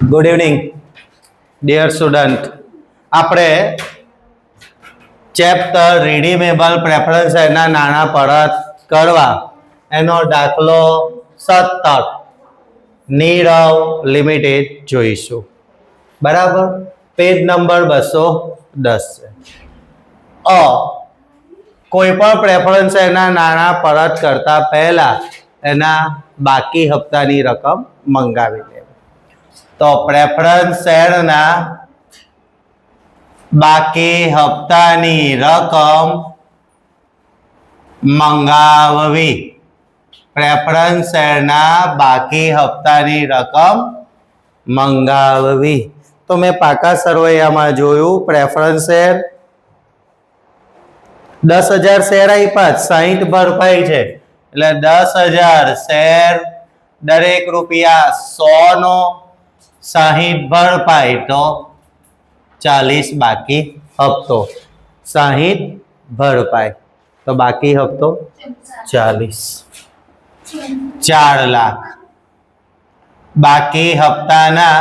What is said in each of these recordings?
Good evening dear student આપણે chapter redeemable preference એના નાણાં પરત કરવા એનો દાખલો સત્તર નીરવ લિમિટેડ જોઈશું. બરાબર? પેજ નંબર બસો દસ છે. અ કોઈ પણ પ્રેફરન્સ એના નાણાં પરત કરતા પહેલા એના બાકી હપ્તાની રકમ મંગાવી તો પ્રેફરન્સ શેરના બાકી હપ્તાની રકમ મંગાવવી. પ્રેફરન્સ શેરના બાકી હપ્તાની રકમ મંગાવવી. તો મેં પાકા સરવૈયામાં જોયું પ્રેફરન્સ શેર દસ હજાર શેર આપ્યા સાહીઠ ભરપાઈ છે. એટલે દસ હજાર શેર દરેક રૂપિયા સો નો સાહીઠ ભરપાઈ તો ચાલીસ બાકી હપ્તો. સાહીઠ ભરપાઈ તો બાકી હપ્તો ચાલીસ. ચાર લાખ. બાકી હપ્તાના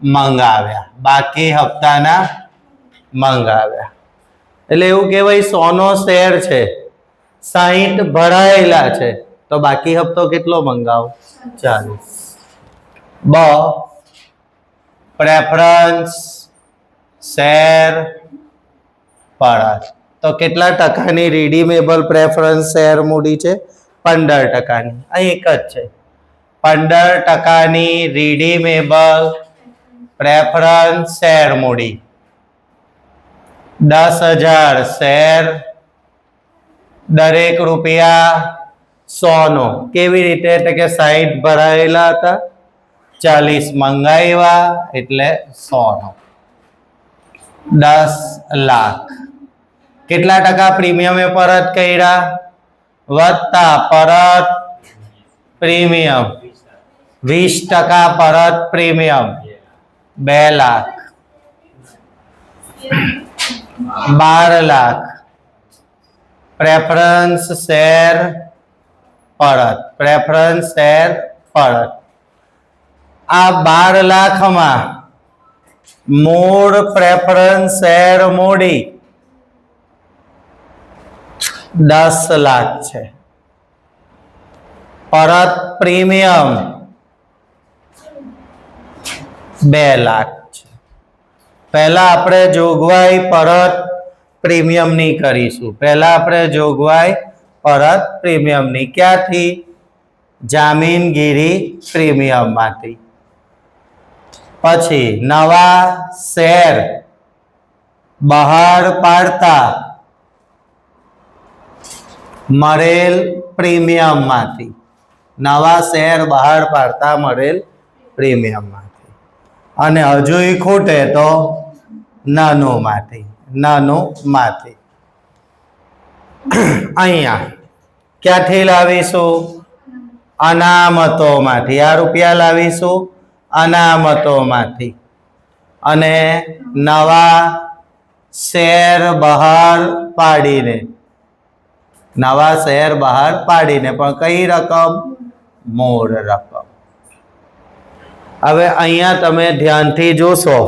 મંગાવ્યા. બાકી હપ્તાના મંગાવ્યા. એટલે એવું કહેવાય સોનો શેર છે. સાહીઠ ભરાયેલા છે. તો બાકી હપ્તો કેટલો મંગાવો? ચાલીસ. બ. પ્રેફરન્સ શેર પરત તો કેટલા ટકાની રીડીમેબલ પ્રેફરન્સ શેર મૂડી છે? પંદર ટકાની. અહીં એક જ છે. પંદર ટકાની રીડીમેબલ પ્રેફરન્સ શેર મૂડી. દસ હજાર શેર દરેક રૂપિયા સોનો. કેવી રીતે? એટલે કે સાઈઠ ભરાયેલા હતા. ચાલીસ મંગાવ્યા એટલે સોનો દસ લાખ કેટલા ટકા પ્રીમિયમે પરત કર્યા વત્તા પરત પ્રીમિયમ વીસ ટકા પરત પ્રીમિયમ બે લાખ બાર લાખ પ્રેફરન્સ શેર પરત પ્રેફરન્સ શેર પરત આ બાર લાખમાં મૂળ પ્રેફરન્સ શેર મૂડી દસ લાખ છે. પરત પ્રીમિયમ બે લાખ છે. પહેલા આપણે જોગવાઈ પરત પ્રીમિયમની કરીશું. પહેલા આપણે જોગવાઈ પરત પ્રીમિયમની ક્યાંથી? જામીનગીરી પ્રીમિયમમાંથી પછી નવા શેર બહાર પાડતા મળેલ પ્રીમિયમમાંથી. નવા શેર બહાર પાડતા મળેલ પ્રીમિયમમાંથી. અને હજુ ખૂટે તો નાનું માંથી નાનું માંથી અહીંયા ક્યાંથી લાવીશું? અનામતોમાંથી. આ રૂપિયા લાવીશું? અનામતોમાંથી. અને નવા શેર બહાર પાડીને, નવા શેર બહાર પાડીને પણ કઈ રકમ? મૂળ રકમ. હવે અહીંયા તમે ધ્યાનથી જોશો,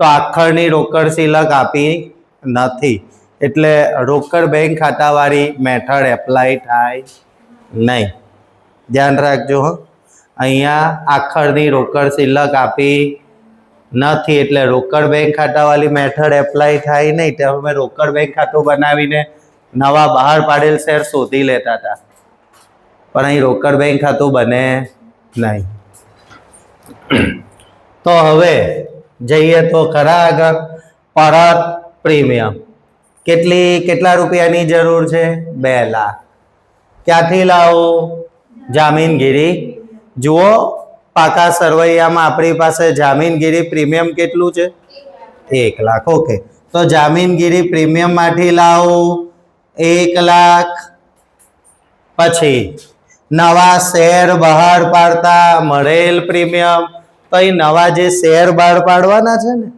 તો આખરની રોકડ સિલક આપી નથી. એટલે રોકડ બેંક ખાતાવાળી મેથડ એપ્લાય થાય નહીં. ધ્યાન રાખજો હો. અહીંયા આખરની રોકડ સિલક આપી નથી એટલે રોકડ બેંક ખાતાવાળી મેથડ એપ્લાય થાય નહીં તો અમે રોકડ બેંક ખાતું બનાવીને નવા બહાર પાડેલ શેર શોધી લેતા હતા. પણ અહીં રોકડ બેંક ખાતું બને નહીં. તો હવે જઈએ તો ખરા આગળ. પરત પ્રીમિયમ. કેટલી, કેટલા રૂપિયાની જરૂર છે? બે લાખ. ક્યાંથી લાવું? જામીનગીરી જુઓ, પાકા સરવૈયામાં આપણી પાસે જામીનગીરી પ્રીમિયમ કેટલું છે? એક લાખ, ઓકે. તો જામીનગીરી પ્રીમિયમમાંથી લાવો એક લાખ. પછી, નવા શેર બહાર પાડતા મળેલ પ્રીમિયમ. તો એ નવા જે શેર બહાર પાડવાના છે ને,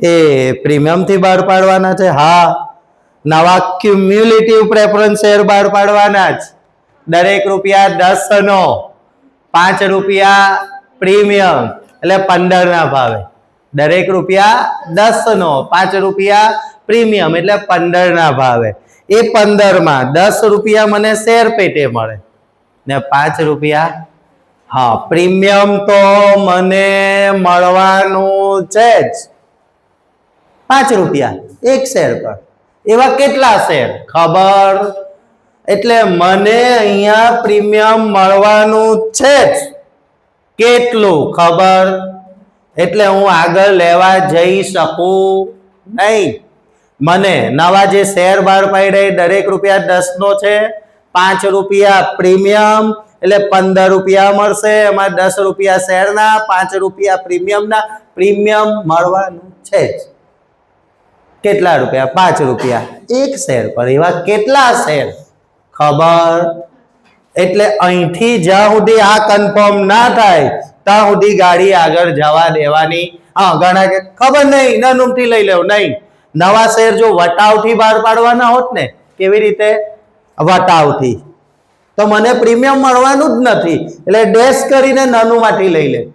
એ પ્રીમિયમથી બહાર પાડવાના છે? હા. નવા ક્યુમ્યુલેટિવ પ્રેફરન્સ શેર બહાર પાડવાના જ. દરેક રૂપિયા દસ નો પાંચ રૂપિયા પ્રીમિયમ એટલે પંદર ના ભાવે. દરેક રૂપિયા દસ નો, પાંચ રૂપિયા પ્રીમિયમ એટલે પંદર ના ભાવે. એ પંદરમાં દસ રૂપિયા મને શેર પેટે મળે. ને પાંચ રૂપિયા? હા, પ્રીમિયમ તો મને મળવાનું છે જ. પાંચ રૂપિયા, એક શેર પર. એવા કેટલા શેર? ખબર? એટલે મને અહીંયા પ્રીમિયમ મળવાનું છે કેટલું ખબર? એટલે હું આગળ લેવા જઈ શકું નહીં. મને નવા જે શેર બહાર પાડ્યા દરેક રૂપિયા દસનો છે, પાંચ રૂપિયા પ્રીમિયમ, એટલે પંદર રૂપિયા મળશે, એમાં દસ રૂપિયા શેરના, પાંચ રૂપિયા પ્રીમિયમના. પ્રીમિયમ મળવાનું છે જ. કેટલા રૂપિયા? પાંચ રૂપિયા. એક શેર પર. એવા કેટલા શેર? ખબર? એટલે અહીંથી જ્યાં સુધી આ કન્ફર્મ ના થાય, ત્યાં સુધી ગાડી આગળ જવા દેવાની. હા ઘણા કે ખબર નહીં, નાનુમથી લઈ લેવું, નહીં. નવા શેર જો વટાવથી બહાર પાડવાના હોત ને, કેવી રીતે? વટાવથી. તો મને પ્રીમિયમ મળવાનું જ નથી, એટલે ડેશ કરીને નાનુંમાંથી લઈ લે.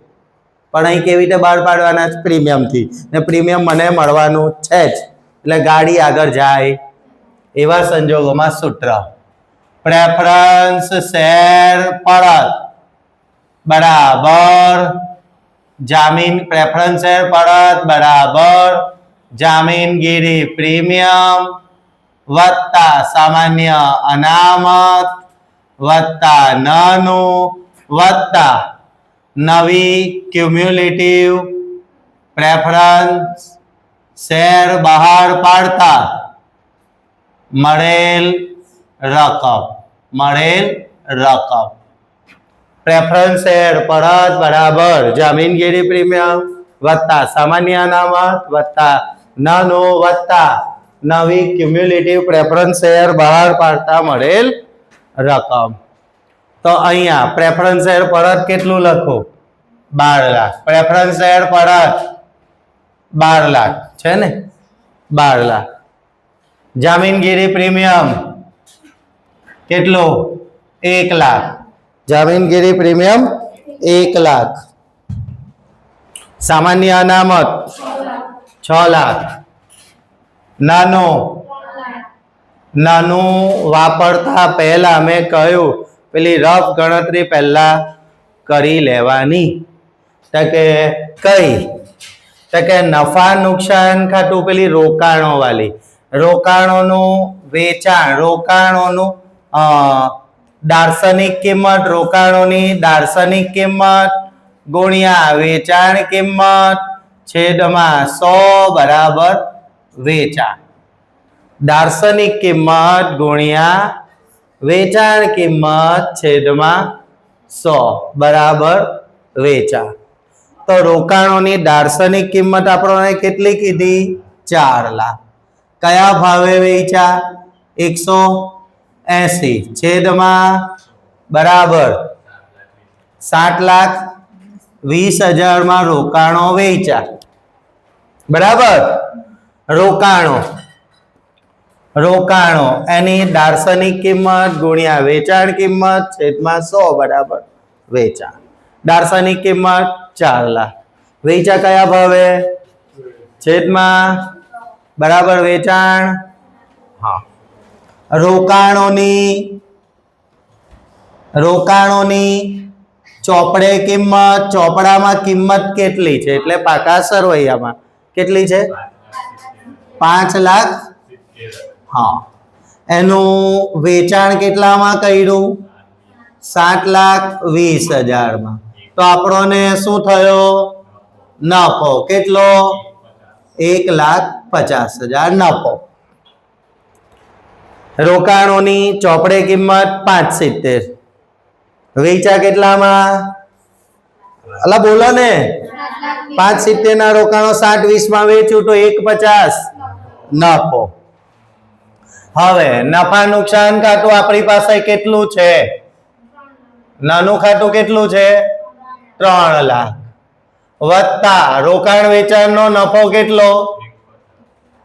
પણ અહીં કેવી રીતે બહાર પાડવાના છે? પ્રીમિયમથી. ને પ્રીમિયમ મને મળવાનું છે જ. એટલે ગાડી આગળ જાય. એવા સંજોગોમાં સૂત્ર. પ્રેફરન્સ શેર પરત બરાબર જામીન પ્રેફરન્સ શેર પરત બરાબર જામીનગીરી પ્રીમિયમ વત્તા સામાન્ય અનામત વત્તા નાનું વત્તા નવી ક્યુમ્યુલેટિવ પ્રેફરન્સ શેર બહાર પાડતા મળેલ રકમ. મળેલ રકમ. પ્રેફરન્સ શેર પરત બરાબર. જામીનગીરી પ્રીમિયમ વત્તા સામાન્ય અનામત વત્તા નાનો વત્તા નવી ક્યુમ્યુલેટિવ પ્રેફરન્સ શેર બહાર પાડતા મળેલ રકમ. તો અહીંયા પ્રેફરન્સ શેર પરત કેટલું લખો? બાર લાખ. પ્રેફરન્સ શેર પરત બાર લાખ. છે ને? બાર લાખ. જામીનગીરી પ્રીમિયમ કેટલો? એક લાખ. જામીનગીરી પ્રીમિયમ એક લાખ. સામાન્ય અનામત? છ લાખ. નાનો? નાનું વાપરતા પહેલા મેં કહ્યું પેલી રફ ગણતરી પહેલા કરી લેવાની. તો કે કઈ? તો કે નફા નુકસાન ખાતું પેલી રોકાણો વાળી રોકાણોનું વેચાણ રોકાણોનું દાર્શનિક કિંમત, રોકાણોની દાર્શનિક કિંમત, ગુણ્યા વેચાણ કિંમત, છેદમાં સો બરાબર વેચાણ. દાર્શનિક કિંમત, ગુણ્યા વેચાણ કિંમત, છેદમાં સો બરાબર વેચાણ. તો રોકાણોની દાર્શનિક કિંમત આપણને કેટલી કીધી? ચાર લાખ. કયા ભાવે વેચા એકસો એસી. છેદમાં બરાબર સાત લાખ વીસ હજારમાં રોકાણો વેચા બરાબર? રોકાણો. રોકાણો. એની દાર્શનિક કિંમત ગુણ્યા વેચાણ કિંમત છેદમાં સો બરાબર વેચાણ. દાર્શનિક કિંમત ચાર લાખ. વેચા કયા ભાવે? છેદમાં બરાબર વેચાણ? હા. રોકાણોની રોકાણોની ચોપડે કિંમત, ચોપડામાં કિંમત કેટલી છે? એટલે પાકા સરવૈયામાં. કેટલી છે? પાંચ લાખ? હા. એનું વેચાણ કેટલામાં કર્યું? સાત લાખ વીસ હજારમાં. તો આપણોને શું થયો? નફો. કેટલો? એક લાખ પચાસ હજાર નફો. રોકાણોની ચોપડે કિંમત પાંચ સિત્તેર. વેચા કેટલામાં? અલા બોલો ને. પાંચ સિત્તેર ના રોકાણો સાત વીસમાં વેચ્યું તો એક પચાસ. નફો. હવે નફા નુકસાન ખાતું આપણી પાસે કેટલું છે? નાનું ખાતું કેટલું છે? ત્રણ લાખ. વત્તા રોકાણ વેચાણનો નફો કેટલો?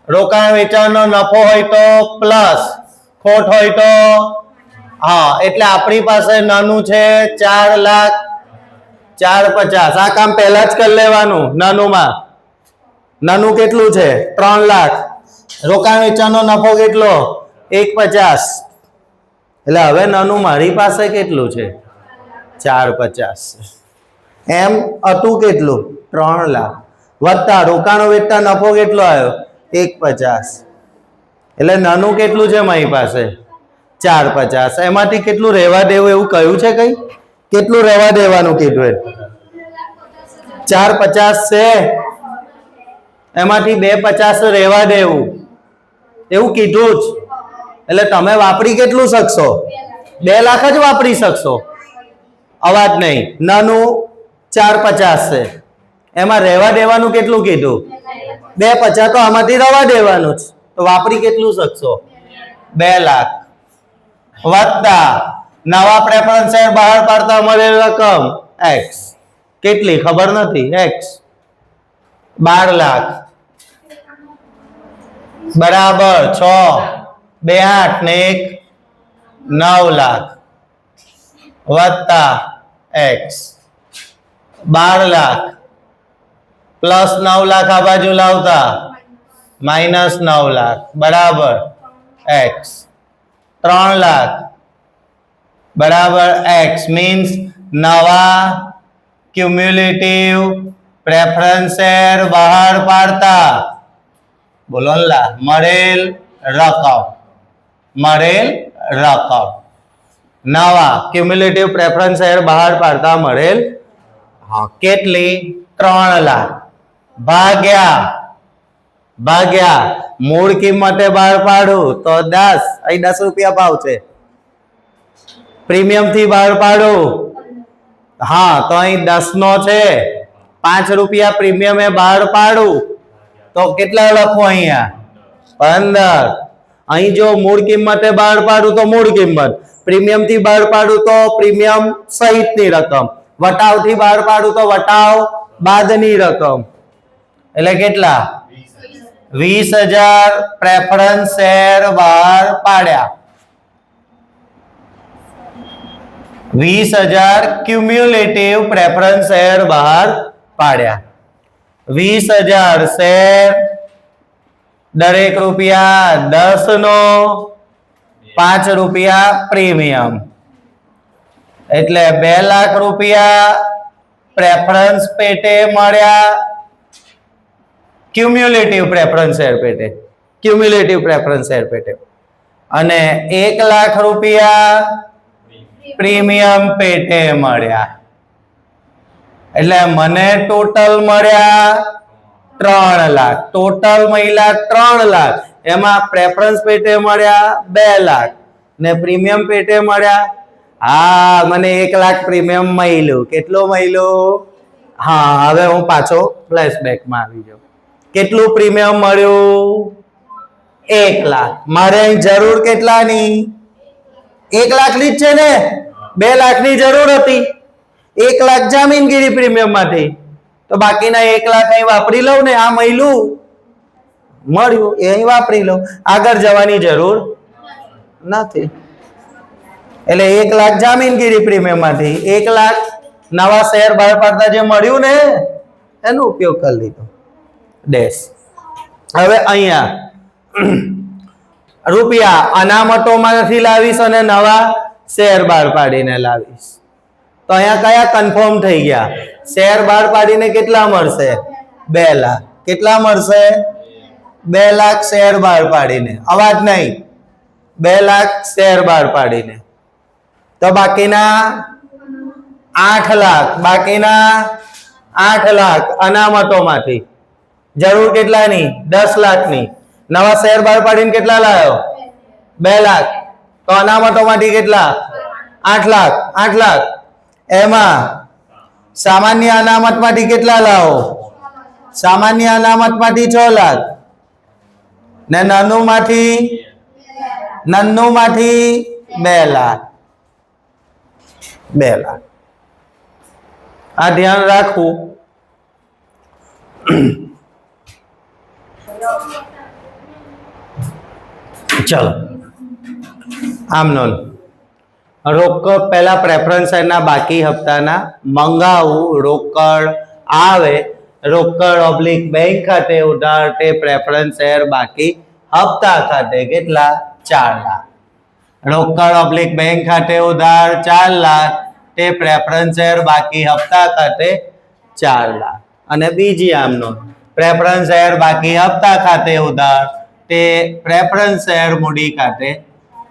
રોકાણ વેચાણનો નફો હોય તો પ્લસ. ખોટ હોય તો? હા, એટલે આપણી પાસે નાનું છે ચાર લાખ ચાર પચાસ. આ કામ પહેલા જ કરી લેવાનું નાનુંમાં. નાનું કેટલું છે? ત્રણ લાખ. રોકાણ વેચાણનો નફો કેટલો? એક પચાસ. એટલે હવે નાનું મારી પાસે કેટલું છે? ચાર પચાસ. એમ હતું કેટલું? ત્રણ લાખ. વત્તા રોકાણો વેચતા નફો કેટલો આવ્યો? એક પચાસ. એટલે નાનું કેટલું છે મારી પાસે? ચાર પચાસ. એમાંથી કેટલું રહેવા દેવું એવું કહ્યું છે કઈ? કેટલું રહેવા દેવાનું કીધું એ? ચાર પચાસ છે. એમાંથી બે પચાસ રહેવા દેવું. એવું કીધું જ. એટલે તમે વાપરી કેટલું શકશો? બે લાખ જ વાપરી શકશો. અવાજ નહીં. નાનું ચાર પચાસ છે. એમાં રહેવા દેવાનું કેટલું કીધું? બે પચાસ તો આમાંથી રવા દેવાનું જ. તો વાપરી કેટલું શકશો? બે લાખ. વત્તા. નવા પ્રેફરન્સ શેર બહાર પાડતા મળેલ રકમ. એક્સ કેટલી? ખબર નથી. એક્સ બાર લાખ. બરાબર. છ. બે આઠ ને એક. નવ લાખ. વત્તા. એક્સ બાર લાખ. પ્લસ નવ લાખ આ બાજુ લાવતા. માઇનસ નવ લાખ, બરાબર, એક્સ. ત્રણ લાખ, બરાબર, એક્સ. મીન્સ નવા ક્યુમ્યુલેટિવ પ્રેફરન્સ શેર બહાર પાડતા. બોલો મળેલ રકમ મળેલ રકમ. નવા ક્યુમ્યુલેટિવ પ્રેફરન્સ શેર બહાર પાડતા, મળેલ, હા, કેટલી? ત્રણ લાખ. ભાગ્યા. ભાગ્યા. મૂળ કિંમતે બહાર પાડું તો દસ. અહીં દસ રૂપિયા ભાવ છે. પ્રીમિયમથી બહાર પાડું. હા, તો અહીં દસ નો છે. પાંચ રૂપિયા પ્રીમિયમે બહાર પાડું. તો કેટલા લખો અહીંયા? પંદર. અહીં જો મૂળ કિંમતે બહાર પાડું તો મૂળ કિંમત. પ્રીમિયમથી બહાર પાડું તો પ્રીમિયમ સહિતની રકમ. વટાવથી બહાર પાડું તો વટાવ બાદની રકમ. એટલે કેટલા? વીસ હજાર પ્રેફરન્સ શેર બહાર પાડ્યા. વીસ હજાર ક્યુમ્યુલેટિવ પ્રેફરન્સ શેર બહાર પાડ્યા. વીસ હજાર શેર દરેક રૂપિયા દસ નો પાંચ રૂપિયા પ્રીમિયમ. એટલે બે લાખ રૂપિયા પ્રેફરન્સ પેટે મળ્યા. ક્યુમ્યુલેટિવ પ્રેફરન્સ શેર પેટે. ક્યુમ્યુલેટિવ પ્રેફરન્સ શેર પેટે. અને એક લાખ રૂપિયા પ્રીમિયમ પેટે મળ્યા. એટલે મને ટોટલ મળ્યા ત્રણ લાખ. ટોટલ મહિલા ત્રણ લાખ. એમાં પ્રેફરન્સ પેટે મળ્યા બે લાખ. ને પ્રીમિયમ પેટે મળ્યા. હા, મને એક લાખ પ્રીમિયમ મળ્યું. કેટલું મળ્યું? હા, હવે હું પાછો ફ્લેશબેકમાં આવી જાઉં. કેટલું પ્રીમિયમ મળ્યું? એક લાખ. મારે અહીં જરૂર કેટલાની? એક લાખની જ છે ને? બે લાખની જરૂર હતી. એક લાખ જામીનગીરી પ્રીમિયમમાંથી તો બાકીના એક લાખ અહીં વાપરી લઉં ને? આ મહિલું મળ્યું. એ અહીં વાપરી લઉં. આગળ જવાની જરૂર નથી. એટલે એક લાખ જામીનગીરી પ્રીમિયમમાંથી એક લાખ નવા શેર બહાર પાડતા જે મળ્યું ને, એનો ઉપયોગ કરી લીધો. ડેશ. હવે અહીંયા, રૂપિયા અનામતોમાંથી લાવીશ અને નવા શેર બહાર પાડીને લાવીશ. તો અહીંયા કયા કન્ફર્મ થઈ ગયા? શેર બહાર પાડીને કેટલા મળશે? બે લાખ. કેટલા મળશે? બે લાખ શેર બહાર પાડીને. અવાજ નહીં. બે લાખ શેર બહાર પાડીને. તો બાકીના આઠ લાખ. બાકીના આઠ લાખ અનામતોમાંથી. જરૂર કેટલાની? દસ લાખની. નવા શેર બહાર પાડીને કેટલા લાવ્યો બે લાખ. તો અનામતોમાંથી કેટલા? આઠ લાખ. આઠ લાખ. એમાં સામાન્ય અનામતમાંથી કેટલા લાવો? સામાન્ય અનામતમાંથી છ લાખ. ને નાનુંમાંથી? નાનુંમાંથી બે લાખ. બે લાખ. આ ધ્યાન રાખવું. ચલો. આમ નોંધ. રોકડ પહેલા પ્રેફરન્સ શેરના બાકી હપ્તાના. મંગાવું, રોકડ આવે, રોકડ ઓબ્લિક બેંક ખાતે ઉધાર તે પ્રેફરન્સ શેર બાકી હપ્તા ખાતે કેટલા? ચાર લાખ. રોકડ ઓબ્લિક બેંક ખાતે ઉધાર ચાર લાખ, તે પ્રેફરન્સ શેર બાકી હપ્તા ખાતે ચાર લાખ. અને બીજી આમનો પ્રેફરન્સ શેર બાકી હપ્તા ખાતે ઉધાર. તે પ્રેફરન્સ શેર મૂડી ખાતે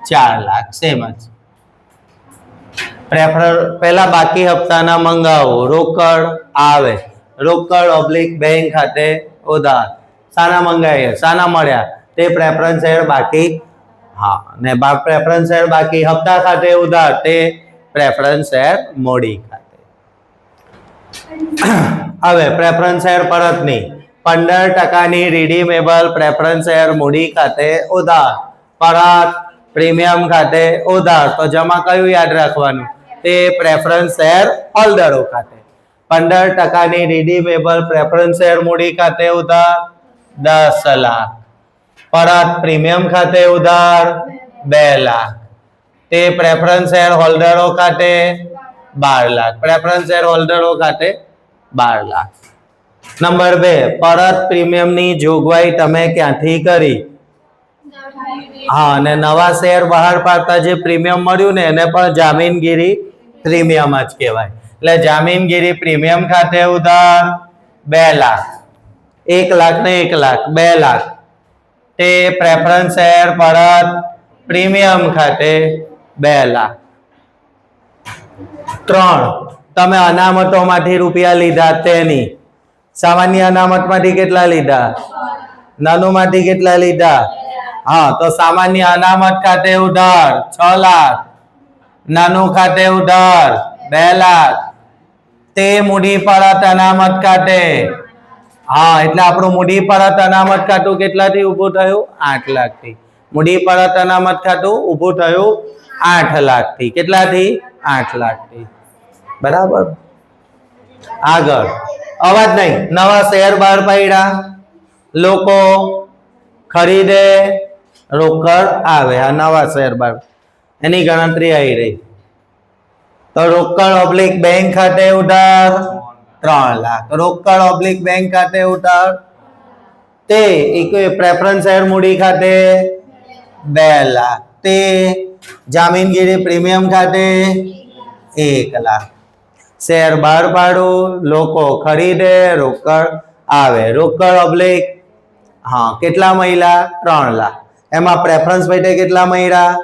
ચાર લાખ સેમ જ. પ્રેફર પહેલા બાકી હપ્તાના મંગાવો. રોકડ આવે. રોકડ ઓબ્લિક બેંક ખાતે ઉધાર. સાના મંગાવીએ સાના મળ્યા. તે પ્રેફરન્સ શેર બાકી હા, ને પ્રેફરન્સ શેર બાકી હપ્તા ખાતે ઉધાર. તે પ્રેફરન્સ શેર મોડી ખાતે. હવે પ્રેફરન્સ શેર પરતની પંદર ટકાની રિડીમેબલ પ્રેફરન્સ શેર મૂડી ખાતે ઉધાર પરત પ્રીમિયમ ખાતે ઉધાર. તો જમા કયું યાદ રાખવાનું? તે પ્રેફરન્સ શેર હોલ્ડરો ખાતે. પંદર ટકાની રિડીમેબલ પ્રેફરન્સ શેર મૂડી ખાતે ઉધાર, દસ લાખ. પરત પ્રીમિયમ ખાતે ઉધાર, બે લાખ. તે પ્રેફરન્સ શેર હોલ્ડરો ખાતે બાર લાખ. પ્રેફરન્સ શેર હોલ્ડરો ખાતે બાર લાખ. નંબર બે, પરત પ્રીમિયમની જોગવાઈ તમે ક્યાંથી કરી? હા, અને નવા શેર બહાર પાડતા જે પ્રીમિયમ મળ્યું ને એને પણ જામીનગીરી પ્રીમિયમ જ કહેવાય. એટલે જામીનગીરી પ્રીમિયમ ખાતે ઉધાર બે લાખ, એક લાખ ને એક લાખ, બે લાખ. તે પ્રેફરન્સ શેર પરત પ્રીમિયમ ખાતે બે લાખ. ત્રણ, તમે અનામતોમાંથી રૂપિયા લીધા તેની સામાન્ય અનામતમાંથી કેટલા લીધા? નાનુમાંથી કેટલા લીધા? હા, તો સામાન્ય અનામત ખાતે ઉધાર છ લાખ. નાનું ખાતે ઉધાર બે લાખ. તે મૂડી પરત અનામત ખાતે. હા, એટલે આપણું મૂડી પરત અનામત ખાતું કેટલાથી ઊભું થયું? આઠ લાખથી. મૂડી પરત અનામત ખાતું ઊભું થયું આઠ લાખથી. કેટલાથી? આઠ લાખથી. બરાબર? આગળ. અવાજ નહીં. નવા શેર બહાર પાડ્યા. લોકો ખરીદે. રોકડ આવે આ નવા શેર બહાર. એની ગણતરી આવી રહી. તો રોકડ ઓબ્લિક બેંક ખાતે ઉધાર ત્રણ લાખ. રોકડ ઓબ્લિક બેંક ખાતે ઉધાર તે એક પ્રેફરન્સ શેર મૂડી ખાતે બે લાખ. તે જામીનગીરી પ્રીમિયમ ખાતે એક લાખ. શેર બહાર પાડું, લોકો ખરીદે, રોકડ આવે. રોકડ ઓબ્લિક હા, કેટલા મહિલા? ત્રણ લાખ. એમાં પ્રેફરન્સ પેટે કેટલા મહિલા?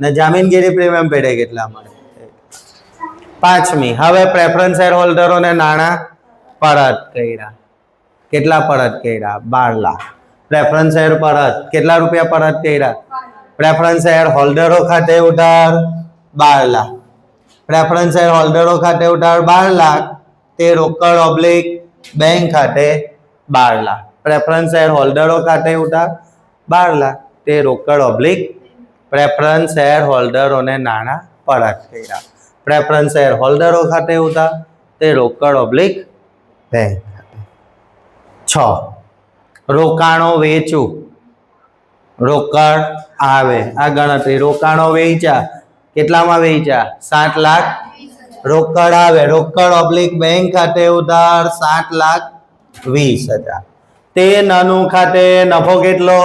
ને જામીનગીરી પ્રીમિયમ પેટે કેટલા મળે? પાંચમી, હવે પ્રેફરન્સ શેર હોલ્ડરોને નાણાં પરત કર્યા. કેટલા પરત કર્યા? બાર લાખ. પ્રેફરન્સ શેર પરત. કેટલા રૂપિયા પરત કર્યા? પ્રેફરન્સ શેર હોલ્ડરો ખાતે ઉધાર બાર લાખ. પ્રેફરન્સ શેર હોલ્ડરો ખાતે ઉધાર બાર લાખ. તે રોકડ ઓબ્લિક બેંક ખાતે બાર લાખ. પ્રેફરન્સ શેર હોલ્ડરો ખાતે ઉધાર બાર લાખ. તે રોકડ ઓબ્લિક પ્રેફરન્સ શેર હોલ્ડરોને નાણાં પરત કર્યા. પ્રેફરન્સ શેર હોલ્ડરો ખાતે ઉઠા તે રોકડ ઓબ્લિક બેંક છ. રોકાણો વેચું રોકડ આવે. આ ગણતરી રોકાણો વેચ્યા. કેટલામાં વેચ્યા? સાત લાખ. રોકડ આવે. રોકડ ઓબ્લિક બેંક ખાતે ઉધાર સાત લાખ વીસ હજાર. તે નાનું ખાતે નફો કેટલો?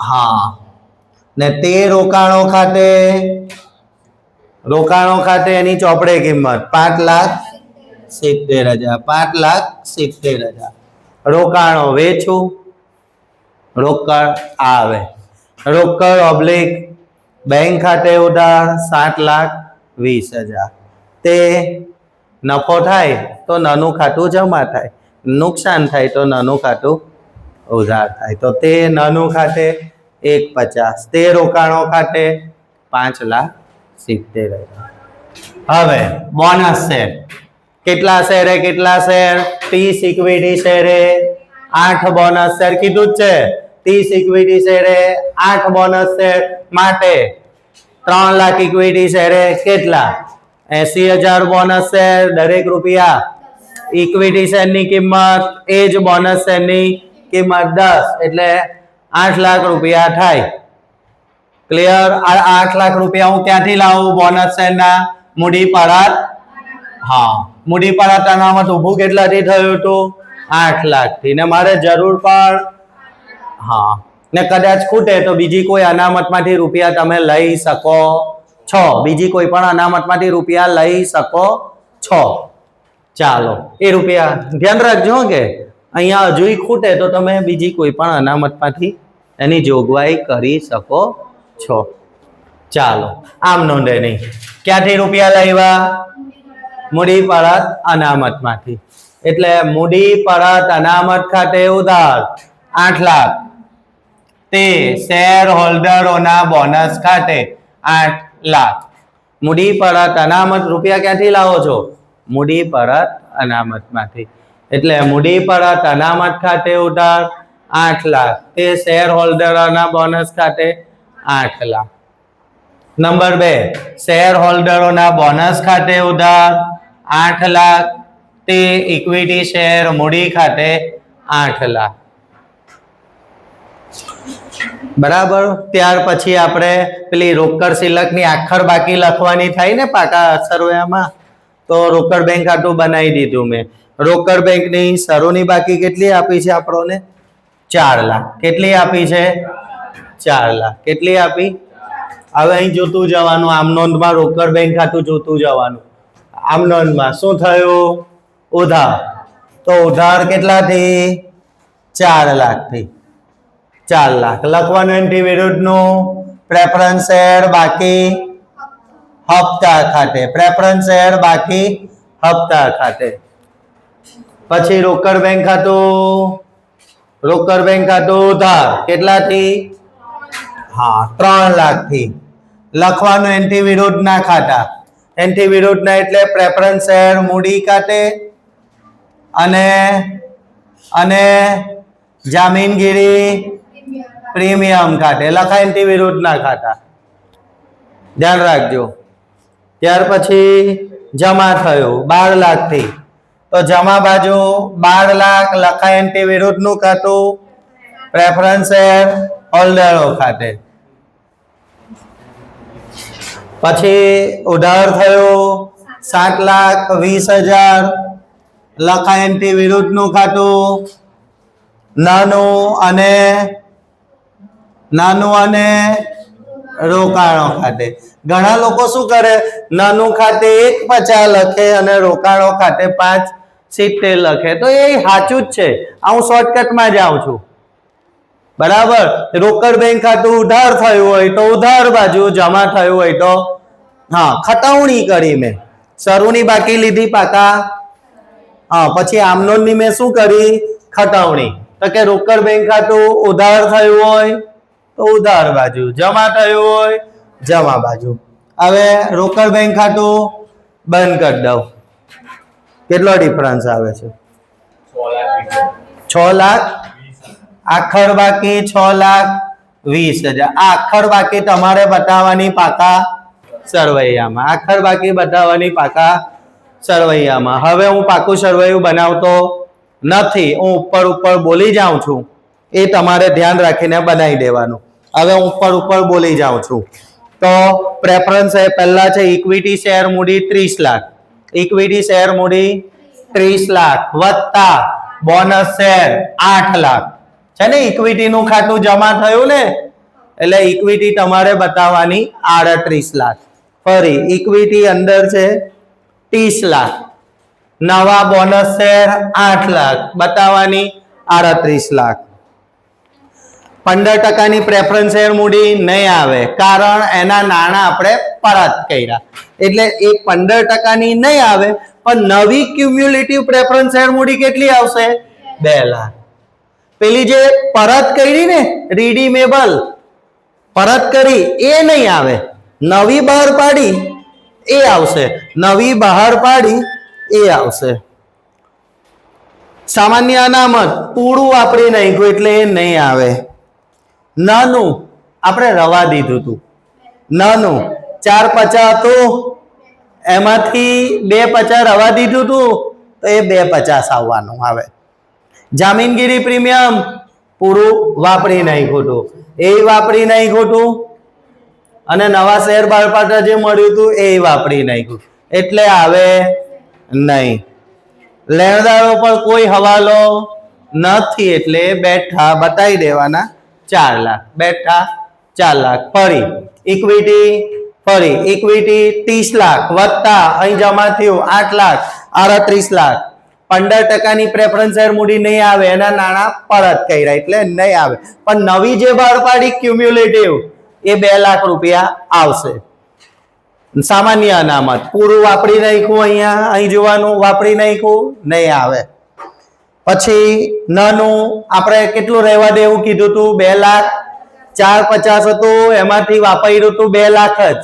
હા. ને તે રોકાણો ખાતે? રોકાણો ખાતે એની ચોપડે કિંમત. પાંચ લાખ સિત્તેર હજાર. પાંચ લાખ સિત્તેર હજાર. રોકાણો વેચું. રોકડ આવે. રોકડ ઓબ્લિક બેંક ખાતે ઉધાર સાત લાખ વીસ હજાર. તે નફો થાય તો નાનું ખાતું જમા થાય, નુકસાન થાય તો નાનું ખાતું ઉધાર થાય. તો તે નાનું ખાતે એક પચાસ, તે રોકાણો ખાતે પાંચ લાખ સિત્તેર હવે બોનસ શેર કેટલા શેરે કેટલા શેર ત્રીસ ઇક્વિટી શેરે આઠ બોનસ શેર કીધું જ છે. ત્રીસ ઇક્વિટી શેરે આઠ બોનસ શેર માટે. ત્રણ લાખ ઇક્વિટી શેરે કેટલા? એસી હજાર બોનસ શેર દરેક રૂપિયા. ઇક્વિટી શેરની કિંમત, એ જ બોનસ શેરની કિંમત દસ, એટલે આઠ લાખ રૂપિયા થાય. ક્લિયર આઠ લાખ રૂપિયા હું ક્યાંથી લાવું? બોનસ શેરના મૂડી પરાત હા મૂડી પરાત અનામત ઊભું કેટલાથી થયું હતું આઠ લાખથી. ને મારે જરૂર પણ હા. ને કદાચ ખૂટે તો બીજી કોઈ અનામતમાંથી રૂપિયા તમે લઈ શકો છો. બીજી કોઈ પણ અનામતમાંથી રૂપિયા લઈ શકો છો. ચાલો, એ રૂપિયા ધ્યાન રાખજો કે અહીંયા હજુય ખૂટે તો તમે બીજી કોઈ પણ અનામતમાંથી એની જોગવાઈ કરી શકો છો. ચાલો, આમ નોંધે નહીં. ક્યાંથી રૂપિયા લાવ્યા? મૂડી પરત અનામતમાંથી. એટલે મૂડી પરત અનામત ખાતે ઉધાર આઠ લાખ. તે શેર હોલ્ડરોના બોનસ ખાતે આઠ લાખ. મૂડી, પરત, અનામત રૂપિયા ક્યાંથી લાવો છો? મૂડી, પરત, અનામતમાંથી. એટલે મૂડી, પરત, અનામત ખાતે ઉધાર આઠ લાખ. તે શેર હોલ્ડરોના બોનસ ખાતે આઠ લાખ. નંબર બે શેર હોલ્ડરોના બોનસ ખાતે ઉધાર આઠ લાખ. તે ઇક્વિટી શેર મૂડી ખાતે આઠ લાખ. બરાબર? ત્યાર પછી આપણે પેલી રોકડ સિલકની આખર બાકી લખવાની થાય ને પાકા સર્વેમાં તો રોકડ બેંક ખાતું બનાવી દીધું મેં. રોકડ બેંકની સરોની બાકી કેટલી આપી છે આપણને? ચાર લાખ. કેટલી આપી છે? ચાર લાખ. કેટલી આપી? હવે અહીં જોતું જવાનું. આમ નોંધમાં રોકડ બેંક ખાતું જોતું જવાનું. આમ નોંધમાં. શું થયું? ઉધાર. તો ઉધાર કેટલાથી? ચાર લાખથી. ચાર લાખ લખવાનું એન્ટી વિરુદ્ધનું પ્રેફરન્સ શેર બાકી હપ્તા ખાતે. પ્રેફરન્સ શેર બાકી હપ્તા ખાતે. પછી રોકડ બેંક ખાતું. રોકડ બેંક ખાતું ઉધાર. કેટલાથી? હા, ત્રણ લાખથી. લખવાનું એન્ટી વિરુદ્ધના ખાતા. એન્ટી વિરુદ્ધના એટલે પ્રેફરન્સ શેર મૂડી ખાતે. અને અને જામીનગીરી પ્રીમિયમ ખાતે. લખાય એન્ટી વિરુદ્ધના ખાતા. ધ્યાન રાખજો. ત્યાર પછી જમા થયું બાર લાખથી. તો જમા બાજુ બાર લાખ લખાય એન્ટી વિરુદ્ધનું ખાતું. પ્રેફરન્સ શેર હોલ્ડરો ખાતે. પછી ઉધાર થયું સાત લાખ વીસ હજાર લખાય એન્ટી વિરુદ્ધનું ખાતું. નાનું અને નાનું અને રોકાણો ખાતે. ઘણા લોકો શું કરે? નાનું ખાતે એક પચાસ લખે અને રોકાણો ખાતે પાંચ સિત્તેર લખે. તો એ સાચું જ છે. આ હું શોર્ટકટમાં જાઉં છું. બરાબર? રોકડ બેંક ખાતું ઉધાર થયું હોય તો ઉધાર બાજુ જમા થયું હોય તો, હા ખતવણી કરી મેં. સરુની બાકી લીધી પાકા. હા, પછી આમનોની મેં શું કરી? ખતવણી તો કે રોકડ બેંક ખાતું ઉધાર થયું હોય તો ઉધાર બાજુ, જમા થયું હોય, જમા બાજુ. હવે રોકડ બેંક ખાતું બંધ કરી દઉં. કેટલો ડિફરન્સ આવે છે? છ લાખ. આખર બાકી છ લાખ વીસ હજાર. આખર બાકી તમારે બતાવવાની પાકા સરવૈયામાં. આખર બાકી બતાવવાની પાકા સરવૈયામાં. હવે હું પાકું સરવૈયું બનાવતો નથી. હું ઉપર ઉપર બોલી જાઉં છું. એ તમારે ધ્યાન રાખીને બનાવી દેવાનું. હવે હું ઉપર ઉપર બોલી જાઉં છું. તો પ્રેફરન્સ એ પહેલા છે ઇક્વિટી શેર મૂડી ત્રીસ લાખ. ઇક્વિટી શેર મૂડી ત્રીસ લાખ વત્તા બોનસ શેર આઠ લાખ. છે ને ઇક્વિટી નું ખાતું જમા થયું ને? એટલે ઇક્વિટી તમારે બતાવવાની આડત્રીસ લાખ. ફરી ઇક્વિટી અંદર છે ત્રીસ લાખ. નવા બોનસ શેર આઠ લાખ. બતાવવાની આડત્રીસ લાખ. પંદર ટકાની પ્રેફરન્સ શેર મૂડી નહીં આવે. કારણ એના નાણાં આપણે પરત કર્યા. એટલે એ પંદર ટકાની નહીં આવે, પણ નવી ક્યુમ્યુલેટિવ પ્રેફરન્સ શેર મૂડી કેટલી આવશે? બે લાખ. પેલી જે પરત કરી ને રીડીમેબલ પરત કરી, એ નહીં આવે. નવી બહાર પાડી, એ આવશે. નવી બહાર પાડી, એ આવશે. સામાન્ય અનામત, પૂરું વાપરી નાખ્યું એટલે એ નહીં આવે. નાનું, આપણે રવા દીધું હતું નાનું, ચાર પચા હતું. એમાંથી બે પચા રવા દીધું હતું તો એ બે પચાસ આવવાનું આવે. જામીનગીરી પ્રીમિયમ પૂરું વાપરી નહીં ખોટું. એ વાપરી નહીં ખોટું. અને નવા શેર બાળપાટા જે મળ્યું હતું એ વાપરી નહીં ખોટું. એટલે આવે નહીં. લેણદારો પર કોઈ હવાલો નથી, એટલે બેઠા બતાવી દેવાના. ચાર લાખ. બેઠા ચાર લાખ. ફરી. ઇક્વિટી ફરી. ઇક્વિટી ત્રીસ લાખ. વત્તા. અહીં જમા થયું આઠ લાખ. આડત્રીસ લાખ. પંદર ટકાની પ્રેફરન્સ શેર મૂડી નહીં આવે. એના નાણાં પરત કર્યા એટલે નહીં આવે. પણ નવી જે બહાર પાડી ક્યુમ્યુલેટિવ એ બે લાખ રૂપિયા આવશે. સામાન્ય અનામત. પૂરું વાપરી નાખ્યું અહીંયા. અહીં જોવાનું, વાપરી નાખ્યું, નહીં આવે. પછી નાનું આપણે કેટલું રહેવા દેવું કીધું હતું બે લાખ. ચાર પચાસ હતું, એમાંથી વાપર્યું હતું બે લાખ જ.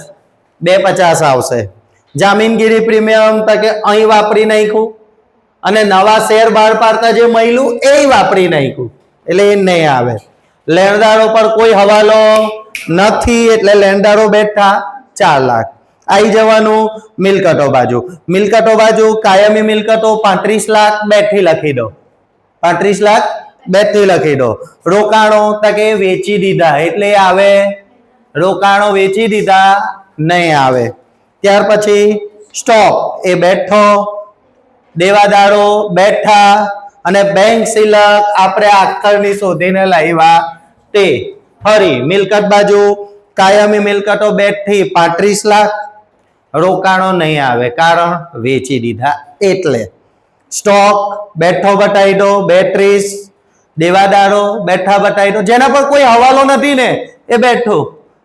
બે પચાસ આવશે. જામીનગીરી પ્રીમિયમ તકે અહીં વાપરી નાખ્યું. અને નવા શેર બહાર પાડતા જે મળ્યું એ વાપરી નાખ્યું. એટલે એ નહીં આવે. લેણદારો પર કોઈ હવાલો નથી, એટલે લેણદારો બેઠા ચાર લાખ. આવી જવાનું મિલકતો બાજુ. મિલકતો બાજુ કાયમી મિલકતો પાંત્રીસ લાખ, બેઠી લખી દો. પાંત્રીસ લાખ બેઠી લખી દો રોકાણો તકે વેચી દીધા. એટલે આવે. રોકાણો વેચી દીધા, નહીં આવે. ત્યાર પછી સ્ટોક. એ બેઠો. દેવાદારો બેઠા. અને બેંક સિલક આપણે આખરની શોધીને લાવ્યા તે. ફરી મિલકત બાજુ કાયમી મિલકતો બેઠી પાંત્રીસ લાખ. રોકાણો નહીં આવે. કારણ વેચી દીધા. એટલે સ્ટોક, બેઠો બટાઈડો બેટરીસ દેવાદારો, બેઠા બટાઈડો જેના પર કોઈ હવાલો નથી ને, એ બેઠો.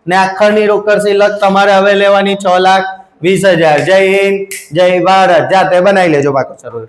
ને આખરની રોકડ સિલક તમારે હવે લેવાની છ લાખ વીસ હજાર. જય હિન્દ, જય ભારત. જાતે બનાવી લેજો બાકી સરોવર